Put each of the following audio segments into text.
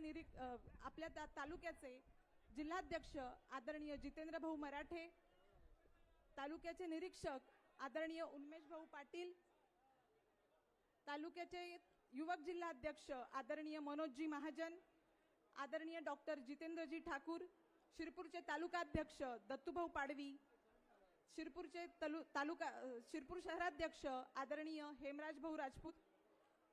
निरीक अ, आपल्या ता- तालुक्याचे जिल्हाध्यक्ष आदरणीय जितेंद्र भाऊ मराठे तालुक्याचे निरीक्षक आदरणीय उन्मेश भाऊ पाटील तालुक्याचे युवक जिल्हाध्यक्ष आदरणीय मनोजजी महाजन आदरणीय डॉक्टर जितेंद्रजी ठाकूर शिरपूरचे तालुकाध्यक्ष दत्तूभाऊ पाडवी शिरपूरचे तलु तालुका शिरपूर शहराध्यक्ष आदरणीय हेमराज भाऊ राजपूत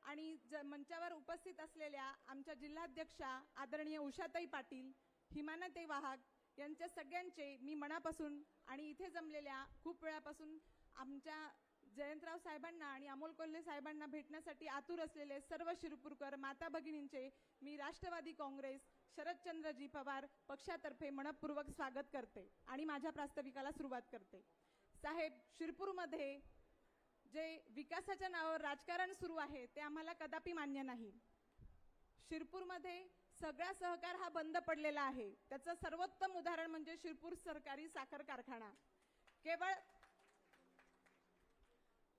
आणि ज मंचावर उपस्थित असलेल्या आमच्या जिल्हाध्यक्षा आदरणीय उषाताई पाटील हिमानाताई वाहक यांच्या सगळ्यांचे मी मनापासून आणि इथे जमलेल्या खूप वेळापासून आमच्या जयंतराव साहेबांना आणि अमोल कोल्हे साहेबांना भेटण्यासाठी आतुर असलेले सर्व शिरपूरकर माता भगिनींचे मी राष्ट्रवादी काँग्रेस शरदचंद्रजी पवार पक्षातर्फे मनपूर्वक स्वागत करते आणि माझ्या प्रास्ताविकाला सुरुवात करते. साहेब शिरपूरमध्ये जे विकासाच्या नावावर राजकारण सुरू आहे ते आम्हाला कदापि मान्य नाही. शिरपूरमध्ये सगळा सहकार हा बंद पडलेला आहे. त्याचं सर्वोत्तम उदाहरण म्हणजे शिरपूर सरकारी साखर कारखाना. केवळ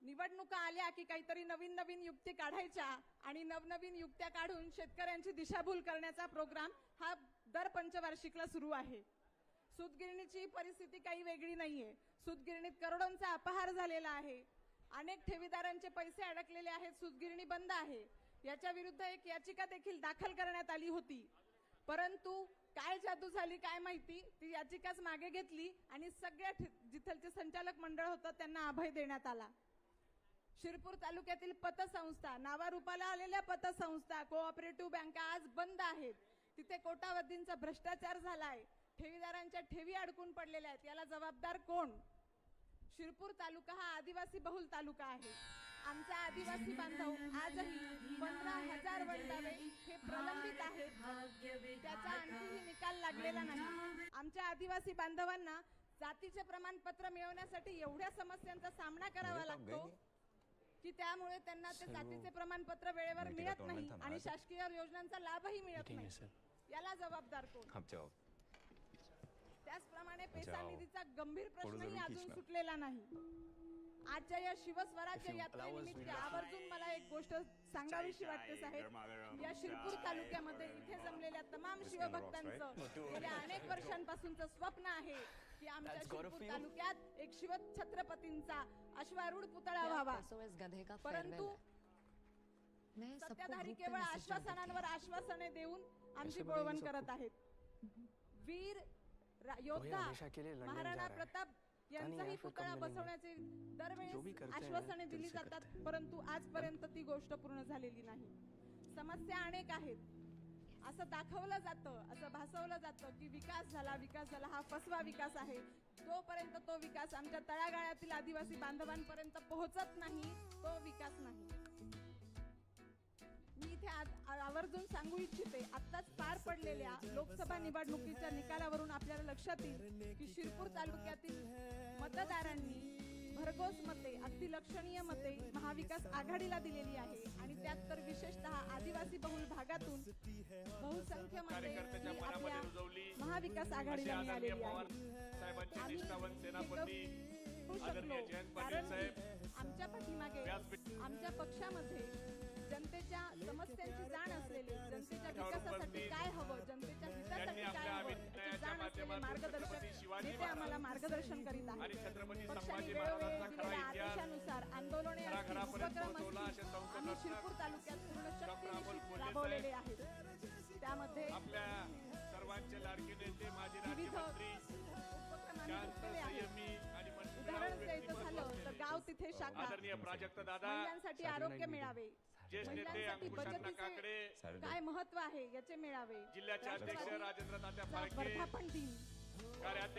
निवडणुका आल्या की काहीतरी नवीन नवीन युक्ती काढायच्या आणि नवनवीन युक्त्या काढून शेतकऱ्यांची दिशाभूल करण्याचा प्रोग्राम हा दर पंचवार्षिकला सुरू आहे. सूतगिरणीची परिस्थिती काही वेगळी नाहीये. सूतगिरणीत करोडोंचा अपहार झालेला आहे. अनेक ठेवीदारांचे पैसे अडकलेले आहेत सुतगिरणी बंद आहे. याच्या विरुद्ध एक याचिका देखील दाखल करण्यात आली होती. परंतु काय जादू झाली काय माहिती? ती याचिकाच मागे घेतली आणि सगळ्या जिथलचे संचालक मंडळ होतं त्यांना अभय देण्यात आला. शिरपूर तालुक्यातील पतसंस्था नावारूपाला आलेल्या पतसंस्था कोऑपरेटिव्ह बँका आज बंद आहेत. तिथे कोटावधींचा भ्रष्टाचार झालाय. ठेवीदारांच्या ठेवी अडकून पडलेल्या आहेत. याला जबाबदार कोण? शिरपूर तालुका हा आदिवासी बहुल तालुका आहे. आमचा आदिवासी बांधव आजही पंधरा हजार वंडावे हे प्रलंबित आहेत त्याचा आणखीही निकाल लागलेला नाही. आमच्या आदिवासी बांधवांना जातीचे प्रमाणपत्र मिळवण्यासाठी एवढ्या समस्यांचा सामना करावा लागतो की त्यामुळे त्यांना ते जातीचे प्रमाणपत्र वेळेवर मिळत नाही. आणि शासकीय योजनांचा लाभही मिळत आहे, नाही. याला जबाबदार कोण? आप जाओ त्याचप्रमाणे पेसा जाओ. निधीचा गंभीर प्रश्नही अजून. सुटलेला नाही आजच्या या शिवस्वराज्य यात्रेनिमित्त आवर्जून मला एक गोष्ट सांगावीशी वाटते साहेब या शिरपूर तालुक्यामध्ये इथे जमलेल्या तमाम शिवभक्तांचं? गेल्या अनेक वर्षांपासूनचं स्वप्न आहे की आमच्या शिरपूर. तालुक्यात एक शिव छत्रपतींचा अश्वारूढ पुतळा व्हावा परंतु है। सत्ताधारी केवळ आश्वासनांवर आश्वासने देऊन आमची बोळवण करत आहेत वीर योद्धा महाराणा. प्रताप यांचाही पुतळा? बसवण्याचे हैं, आश्वासने दिल जातात. परंतु आजपर्यंत ती गोष्ट पूर्ण झालेली नाही समस्या अनेक आहेत असं दाखवलं जातं असं भासवलं जातं की विकास झाला विकास झाला हा फसवा विकास आहे तोपर्यंत तो विकास आमच्या तळागाळातील आदिवासी बांधवांपर्यंत पोहोचत नाही तो विकास नाही मी इथे आवर्जून सांगू इच्छिते आत्ताच पडलेल्या लोकसभा निवडणुकीच्या निकालावरून आपल्याला लक्षात येईल की शिरपूर तालुक्यातील मतदारांनी भरघोस मते अगदी लक्षणीय मते महाविकास आघाडीला दिलेली आहे. आणि त्यात तर विशेषतः आदिवासी बहुल भागातून बहुसंख्य मते आपल्या महाविकास आघाडीला मिळालेली आहे. शकलो कारण आमच्या पाठीमागे आमच्या पक्षामध्ये जनतेच्या समस्यांची जाण असलेले जनतेच्या विकासासाठी काय हवं जनतेच्या हितासाठी काय हवं याची जाण असलेले मार्गदर्शक नेते आम्हाला मार्गदर्शन करीत आहेत. पक्षाने वेळोवेळी दिलेल्या आदेशानुसार आंदोलने असतील, उपक्रम असतील, आम्ही शिरपूर तालुक्यात पूर्ण डॉक्टर अमोल शक्ती कोल्हे राबवलेले आहेत. त्यामध्ये आपल्या सर्वांचे लाडके नेते माजी राज्यमंत्री उदाहरण द्यायचं झालं तर गाव तिथे शाखा दादा महिलांसाठी आरोग्य मेळावे. ज्येष्ठ नेते महिलांसाठी अंकुशांना काकडे बचतीचे सारे काय महत्त्व आहे याचे मेळावे? जिल्ह्याचे अध्यक्ष राजेंद्र तात्या फाळके वर्धापन दिन. कार्याध्यक्ष